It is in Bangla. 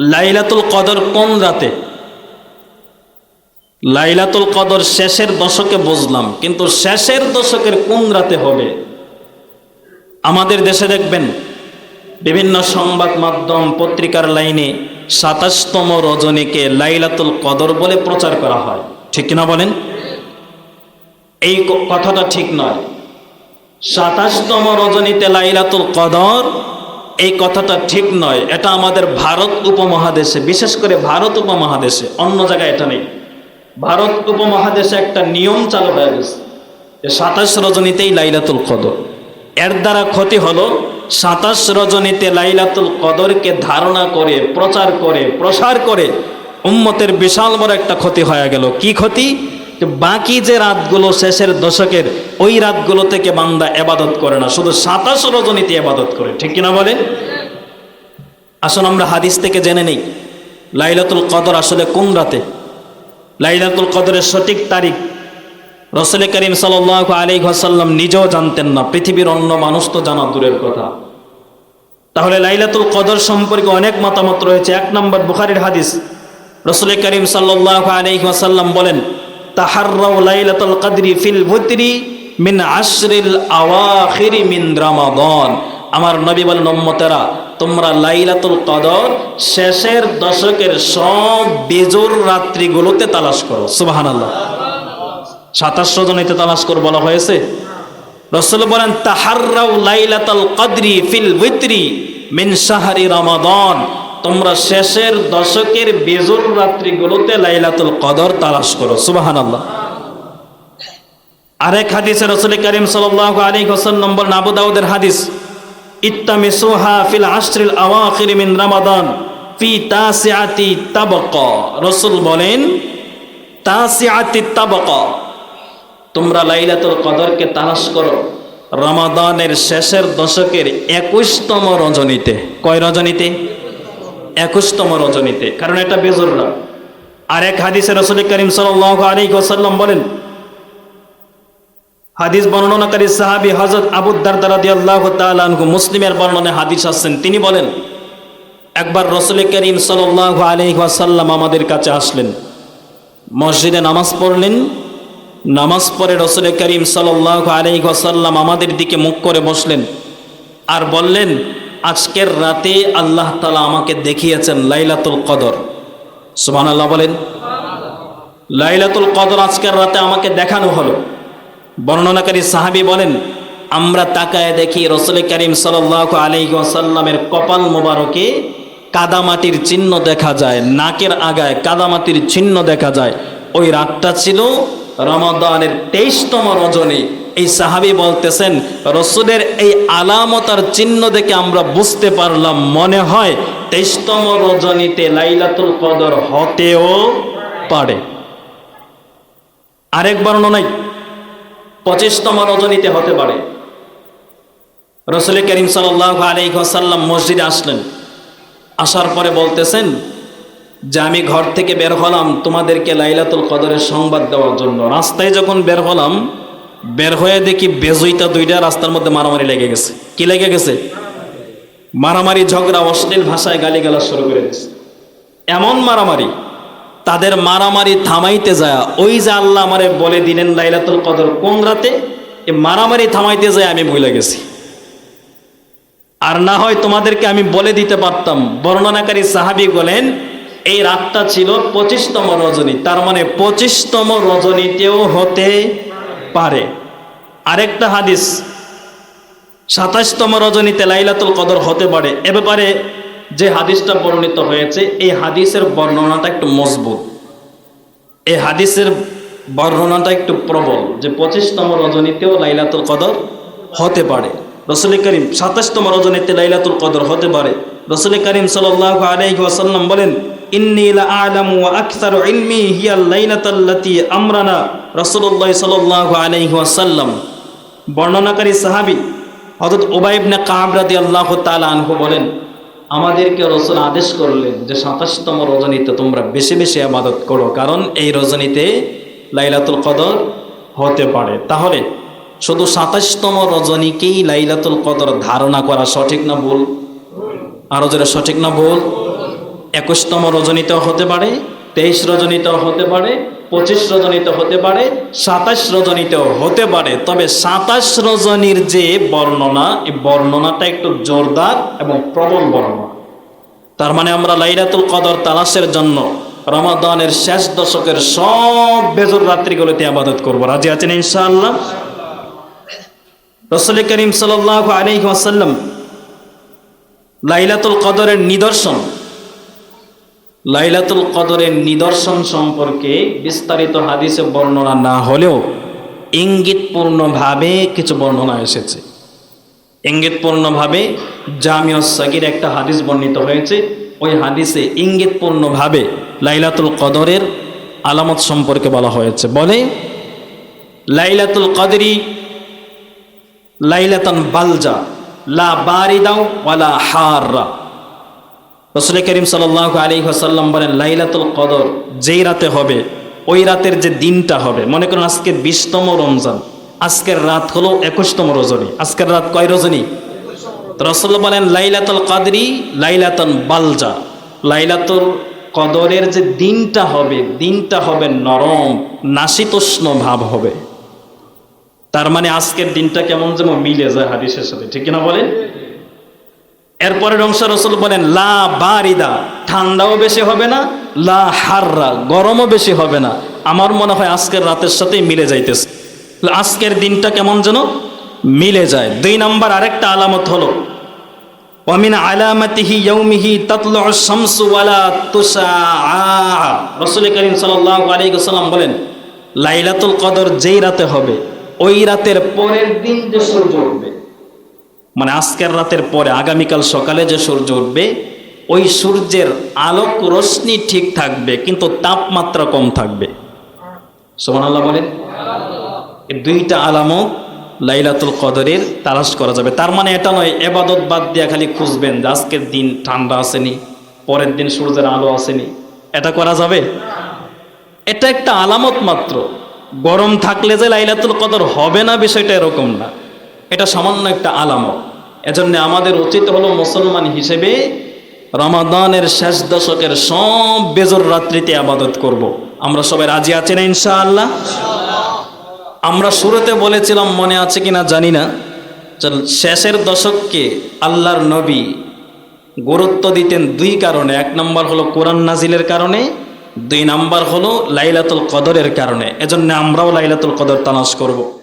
লাইলাতুল কদর কোন রাতে? লাইলাতুল কদর শেষের দশকে বুঝলাম, কিন্তু শেষের দশকের কোন রাতে হবে? আমাদের দেশে দেখবেন, বিভিন্ন সংবাদ মাধ্যম পত্রিকার লাইনে সাতাশতম রজনীকে লাইলাতুল কদর বলে প্রচার করা হয়। ঠিক কিনা বলেন? এই কথাটা ঠিক নয়। সাতাশতম রজনীতে লাইলাতুল কদর এই কথাটা ঠিক নয়। এটা আমাদের ভারত উপমহাদেশে, বিশেষ করে ভারত উপমহাদেশে, অন্য জায়গায় এটা নেই। ভারত উপমহাদেশে একটা নিয়ম চালু হয়ে গেছে যে সাতাশ রজনীতেই লাইলাতুল কদর। এর দ্বারা ক্ষতি হলো সাতাশ রজনীতে লাইলাতুল কদরকে ধারণা করে, প্রচার করে, প্রসার করে উম্মতের বিশাল বড় একটা ক্ষতি হয়ে গেল। কি ক্ষতি? বাকি যে রাতগুলো শেষের দশকের, ওই রাতগুলো থেকে বান্দা এবাদত করে না। শুধু সাতাশ রজনীতে এবাদত করে, ঠিক কিনা বলেন? আসুন আমরা হাদিস থেকে জেনে নেই। লাইলাতুল কদর আসলে কোন রাতে? লাইলাতুল কদরের সঠিক তারিখ? রসুল করিম সাল আলী সাল্লাম নিজেও জানতেন না, পৃথিবীর অন্য মানুষ তো জানা দূরের কথা। তাহলে লাইলাতুল কদর সম্পর্কে অনেক মতামত রয়েছে। এক নম্বর বুখারির হাদিস। রসুল করিম সাল্লাহ আলী সাল্লাম বলেন তাহার্রাও লাইলাতুল কদরি ফিল ভুতরি মিন আশরিল আওয়াখিরি মিন রামাদান। আমার নবী বলেন, উম্মতেরা, তোমরা লাইলাতুল কদর শেষের দশকের সব বেজোর রাত্রিগুলোতে তালাশ করো। সুবহানাল্লাহ। সাতাশ রজনীতে তালাশ করে বলা হয়েছে। রসুল বলেন, তাহার্রাউ লাইলাতাল কদরি ফিল ভিতরি মিন শাহরি রমাদান। তোমরা শেষের দশকের বেজুর রাত্রিগুলোতে লাইলাতুল কদর তালাশ করো, সুবহানাল্লাহ। আরেক হাদিসে রসুল করিম সাল্লাল্লাহু আলাইহি ওয়াসাল্লাম বলেন, আবু দাউদের হাদিস, ইত্তামিসুহা ফিল আশরিল আওয়াখির মিন রমাদান ফি তাসিআতি তাবকা। রসুল বলেন, তাসিআতি তাবকা। তোমরা লাইলাতুল কদরকে তালাশ করো রমাদানের শেষের দশকের একুশতম রজনীতে। কয় রজনীতে? একুশতম রজনীতে, কারণ এটা বেজররা আর এক হাদিসে রসুল করিম ওসাল্লাম বলেন, হাদিস বর্ণনাকারী সাহাবী হজরত আবু দারদারাদি আল্লাহ মুসলিমের বর্ণনে হাদিস আসছেন, তিনি বলেন, একবার রসুল করিম সাল্লাহ আলী ওয়াসাল্লাম আমাদের কাছে আসলেন, মসজিদে নামাজ পড়লেন, নামাজ পড়ে রসুল করিম সাল্লাহ আলী ওয়াসাল্লাম আমাদের দিকে মুখ করে বসলেন, আর বললেন আজকের রাতে আল্লাহ তালা আমাকে দেখিয়েছেন লাইলাতুল কদর। সুবান আল্লাহ বলেন, লাইলাতুল কদর আজকের রাতে আমাকে দেখানো হলো। বর্ণনাকারী সাহাবী বলেন, আমরা তাকায় দেখি রসুল করিম সাল্লাহ আলী ওয়াসাল্লামের কপাল মোবারকে কাদামাটির চিহ্ন দেখা যায়, নাকের আগায় কাদামাটির চিহ্ন দেখা যায়। ওই রাতটা ছিল রমাদানের তেইশতম রজনী। এই সাহাবি বলতেছেন, রসুলের এই আলামতার চিহ্ন দেখে আমরা বুঝতে পারলাম, মনে হয় তেইশতম রজনীতে লাইলাতুল কদর হতেও পারে। আরেক বর্ণনায় পঁচিশতম রজনীতে হতে পারে। রসুল করিম সাল্লাহ আলাইসাল্লাম মসজিদে আসলেন। আসার পরে বলতেছেন, যে আমি ঘর থেকে বের হলাম তোমাদেরকে লাইলাতুল কদরের সংবাদ দেওয়ার জন্য। রাস্তায় যখন বের হলাম বের হয়ে দেখি বেজুইটা দুইটা রাস্তার মধ্যে মারামারি লেগে গেছে। কি লেগে গেছে? মারামারি, ঝগড়া, অশ্লীল ভাষায় গালিগালাজ শুরু করে দিয়েছে। এমন মারামারি, তাদের মারামারি থামাইতে যায়। ওই যে আল্লাহ আমারে বলে দিলেন লাইলাতুল কদর, কোন রাতে? এই মারামারি থামাইতে যায়, আমি ভুলে গেছি। আর না হয় তোমাদেরকে আমি বলে দিতে পারতাম। বর্ণনাকারী সাহাবি বলেন, এই রাতটা ছিল পঁচিশতম রজনী। তার মানে পঁচিশতম রজনীতেও হতে পারে আরেকটা হাদিস, সাতাশতম রজনীতে লাইলাতুল কদর হতে পারে। এ ব্যাপারে যে হাদিসটা বর্ণিত হয়েছে, এই হাদিসের বর্ণনাটা একটু মজবুত। এই হাদিসের বর্ণনাটা একটু প্রবল যে পঁচিশতম রজনীতেও লাইলাতুল কদর হতে পারে। রসুল করিম সাতাশতম রজনীতে লাইলাতুল কদর হতে পারে। রসুল করিম সাল্লাহ আলাইহি বলেন, ইন্নি লা আলামু ওয়া আকসারু হিয়া লাইলাতাল্লাতী আমরানা রাসূলুল্লাহ সাল্লাল্লাহু আলাইহি ওয়াসাল্লাম, বর্ণনাকারী সাহাবী হযরত উবাই ইবনে কাব রাদিয়াল্লাহু তাআলা আনহু বলেন, আমাদেরকে রসুল আদেশ করলেন যে সাতাশতম রজনীতে তোমরা বেশি বেশি আবাদত করো, কারণ এই রজনীতে লাইলাতুল কদর হতে পারে। তাহলে শুধু সাতাশতম রজনীকেই লাইলাতুল কদর ধারণা করা সঠিক না ভুল? আরও যারা সঠিক না ভুল? একুশতম রজনীতেও হতে পারে, তেইশ রজনীতেও হতে পারে পঁচিশ রজনীতে হতে পারে, সাতাশ রজনীতেও হতে পারে। তবে সাতাশ রজনীর যে বর্ণনা, এই বর্ণনাটা একটু জোরদার এবং প্রবল বর্ণনা। তার মানে আমরা লাইলাতুল কদর তালাশের জন্য রমাদানের শেষ দশকের সব বেজর রাত্রিগুলোতে আবাদত করব। রাজি আছেন ইনশাআল্লাহ? রসুল করিম সাল আলী ওয়াসাল্লাম লাইলাতুল কদরের নিদর্শন লাইলাতুল কদরের নিদর্শন সম্পর্কে বিস্তারিত হাদিসে বর্ণনা না হলেও ইঙ্গিতপূর্ণভাবে কিছু বর্ণনা এসেছে। ইঙ্গিতপূর্ণভাবে জামিয়া সাকির একটা হাদিস বর্ণিত হয়েছে। ওই হাদিসে ইঙ্গিতপূর্ণভাবে লাইলাতুল কদরের আলামত সম্পর্কে বলা হয়েছে। বলে, লাইলাতুল কদরি লাইলাতন বালজা, লা বারিদাও ওয়ালা হাররা। রসুল করিম সাল্লাহ আলী হাসাল্লাম বলেন, লাইলাতুল কদর, যেই রাতে হবে, ওই রাতের যে দিনটা হবে, মনে করুন আজকে বিশতম রমজান, আজকের রাত হলো একুশতম রজনী। আজকের রাত কয় রজনী? রসুল বলেন, লাইলাতুল কাদরি লাইলাতুল বালজা। লাইলাতুল কদরের যে দিনটা হবে দিনটা হবে নরম নাশিতোষ্ণ ভাব হবে। তার মানে আজকের দিনটা কেমন যেন মিলে যায় হাদিসের সাথে, ঠিক কিনা বলেন? এরপরের অংশ রসুল বলেন, লা বারিদা, ঠান্ডাও বেশি হবে না, লা হাররা, গরমও বেশি হবে না। আমার মনে হয় আজকের রাতের সাথেই মিলে যাইতেছে। আজকের দিনটা কেমন যেন মিলে যায়। দুই নাম্বার আরেকটা আলামত হলো, ওয়ামিন আলামাতিহি ইয়াউমিহি তাতলু শামসু ওয়ালা তুসা রাসূল করিম সাল্লাল্লাহু আলাইহি ওয়াসাল্লাম বলেন, লাইলাতুল কদর যেই রাতে হবে, ওই রাতের পরের দিন যে সূর্য উঠবে। মানে আজকের রাতের পরে আগামীকাল সকালে যে সূর্য উঠবে, ওই সূর্যের আলোক রশ্মি ঠিক থাকবে, কিন্তু তাপমাত্রা কম থাকবে। সোমান আল্লাহ বলেন দুইটা আলামত লাইলাতুল কদরের তালাশ করা যাবে। তার মানে এটা নয়, এবাদত বাদ দিয়া খালি খুঁজবেন যে আজকের দিন ঠান্ডা আসেনি, পরের দিন সূর্যের আলো আসেনি। এটা করা যাবে? এটা একটা আলামত মাত্র। গরম থাকলে যে লাইলাতুল কদর হবে না, বিষয়টা এরকম না। এটা সামান্য একটা আলামত। এজন্য আমাদের উচিত হলো মুসলমান হিসেবে রমাদানের শেষ দশকের সব বেজর রাত্রিতে আবাদত করব। আমরা সবাই রাজি আছি না ইনশাআল্লাহ আমরা শুরুতে বলেছিলাম, মনে আছে কিনা জানি না যে শেষের দশককে আল্লাহর নবী গুরুত্ব দিতেন দুই কারণে এক নম্বর হলো কোরআন নাজিলের কারণে, দুই নাম্বার হলো লাইলাতুল কদরের কারণে এজন্য আমরাও লাইলাতুল কদর তালাশ করব।